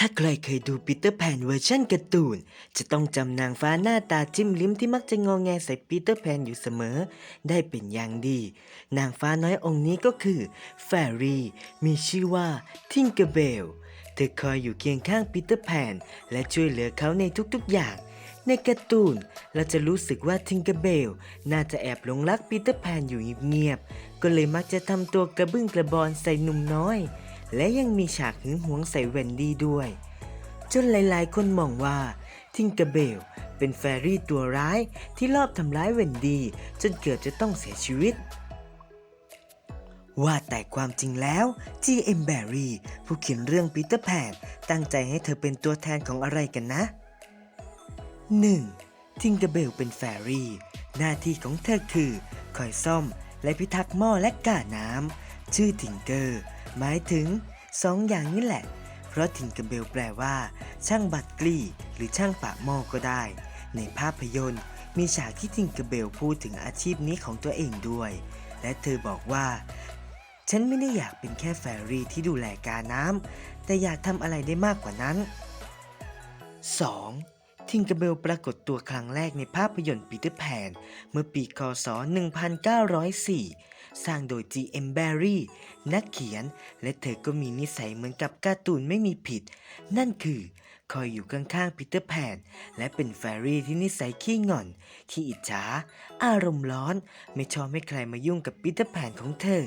ถ้าใครเคยดูปีเตอร์แพนเวอร์ชันการ์ตูน จะต้องจำนางฟ้าหน้าตาจิ้มลิ้มที่มักจะงอแงใส่ปีเตอร์แพนอยู่เสมอ ได้เป็นอย่างดี นางฟ้าน้อยองค์นี้ก็คือแฟรี่มีชื่อว่าทิงเกอร์เบล เธอคอยอยู่เคียงข้างปีเตอร์แพน และช่วยเหลือเขาในทุกๆอย่าง ในการ์ตูนเราจะรู้สึกว่าทิงเกอร์เบลน่าจะแอบหลงรักปีเตอร์แพนอยู่เงียบๆ ก็เลยมักจะทำตัวกระบึ้งกระบอนใส่หนุ่มน้อย และยังมีฉากหึงหวงใส่เวนดี้ด้วย จนหลายๆ คนมองว่าทิงเกอร์เบลเป็นแฟรี่ตัวร้ายที่ลอบทำร้ายเวนดี้จนเกือบจะต้องเสียชีวิต ว่าแต่ความจริงแล้ว G.M. Barry ผู้เขียนเรื่องปีเตอร์แพนตั้งใจให้เธอเป็นตัวแทนของอะไรกันนะ 1. ทิงเกอร์เบลเป็นแฟรี่ หน้าที่ของเธอคือคอยซ่อมและพิทักษ์หม้อและกาน้ำ ชื่อทิงเกอร์หมายถึงสองอย่างนี้แหละ เพราะทิงเกอร์เบลแปลว่า ช่างบัตกลี่หรือช่างปะหม้อก็ได้ ในภาพยนตร์ มีฉากที่ทิงเกอร์เบลพูดถึงอาชีพนี้ของตัวเองด้วย และเธอบอกว่า ฉันไม่ได้อยากเป็นแค่แฟรี่ที่ดูแลกาน้ำแต่อยากทำอะไรได้มากกว่านั้น 2. ทิงเกเบลปรากฏตัวครั้งแรกในภาพยนตร์ปีเตอร์แพนเมื่อปีคศ 1904 สร้างโดย G.M. Barry นักเขียน และเธอก็มีนิสัยเหมือนกับการ์ตูนไม่มีผิด นั่นคือคอยอยู่ข้างๆปีเตอร์แพน และเป็นแฟรี่ที่นิสัยขี้งอนขี้อิจฉา อารมณ์ร้อน ไม่ชอบให้ใครมายุ่งกับปีเตอร์แพนของเธอ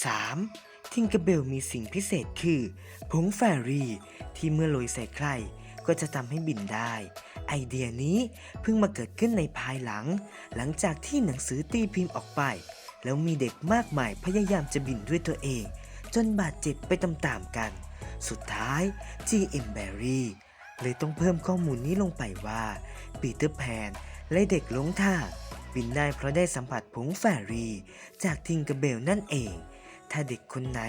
3. ทิงเกเบลมีสิ่งพิเศษคือผงแฟรี่ที่เมื่อโรยใส่ใคร ก็จะทำให้บินได้ ไอเดียนี้เพิ่งมาเกิดขึ้นในภายหลัง หลังจากที่หนังสือตีพิมพ์ออกไป แล้วมีเด็กมากมายพยายามจะบินด้วยตัวเอง จนบาดเจ็บไปตามๆกัน สุดท้าย G.M. Barry เลยต้องเพิ่มข้อมูลนี้ลงไปว่าปีเตอร์แพนและเด็กหลงทางบินได้เพราะได้สัมผัสผงแฟรี จากทิงเกร์เบลนั่นเอง ถ้าเด็กคนไหน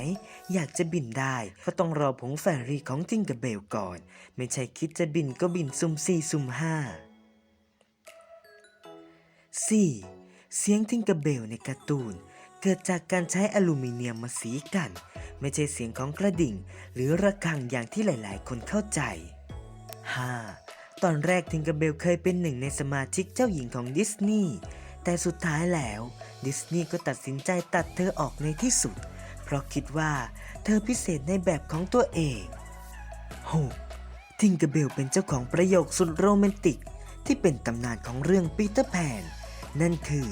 อยากจะบินได้ ก็ต้องรอผงแฟรี่ของทิงเกอร์เบลก่อน ไม่ใช่คิดจะบินก็บินซุ่มสี่ซุ่มห้า 4. เสียงทิงเกอร์เบลในการ์ตูน เกิดจากการใช้อลูมิเนียมมาสีกัน ไม่ใช่เสียงของกระดิ่ง หรือระฆังอย่างที่หลาย ๆ คนเข้าใจ 5. ตอนแรกทิงเกอร์เบลเคยเป็นหนึ่งในสมาชิกเจ้าหญิงของดิสนีย์แต่สุดท้ายแล้ว ดิสนีย์ก็ตัดสินใจตัดเธอออกในที่สุด ราะคิดว่าเธอพิเศษในแบบของตัวเอง 6. ทิงเกเบลเป็นเจ้าของประโยคสุดโรแมนติก ที่เป็นตำนานของเรื่องปีเตอร์แพน นั่นคือ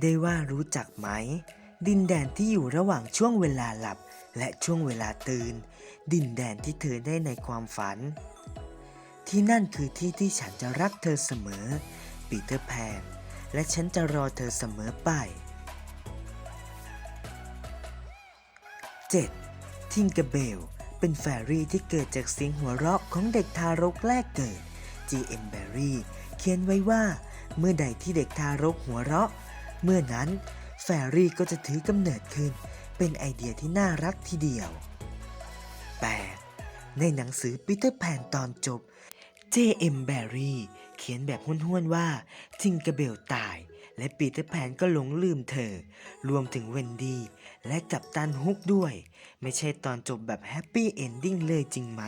ได้ว่ารู้จักไหม ดินแดนที่อยู่ระหว่างช่วงเวลาหลับและช่วงเวลาตื่น ดินแดนที่เธอได้ในความฝัน ที่นั่นคือที่ที่ฉันจะรักเธอเสมอปีเตอร์แพนและฉันจะรอเธอเสมอไป 7. ทิงเกอร์เบล เป็นแฟรี่ที่เกิดจากเสียงหัวเราะของเด็กทารกแรกเกิด G.M. Barry เขียนไว้ว่า เมื่อใดที่เด็กทารกหัวเราะ เมื่อนั้นแฟรี่ก็จะถือกำเนิดขึ้น เป็นไอเดียที่น่ารักทีเดียว 8. ในหนังสือปีเตอร์แพนตอนจบ J.M. Barry เขียนแบบห้วนๆว่าทิงเกอร์เบลตาย และปีเตอร์แพนก็หลงลืมเธอ รวมถึงเวนดี้และกับตันฮุกด้วย ไม่ใช่ตอนจบแบบแฮปปี้เอนดิ้งเลยจริงไหม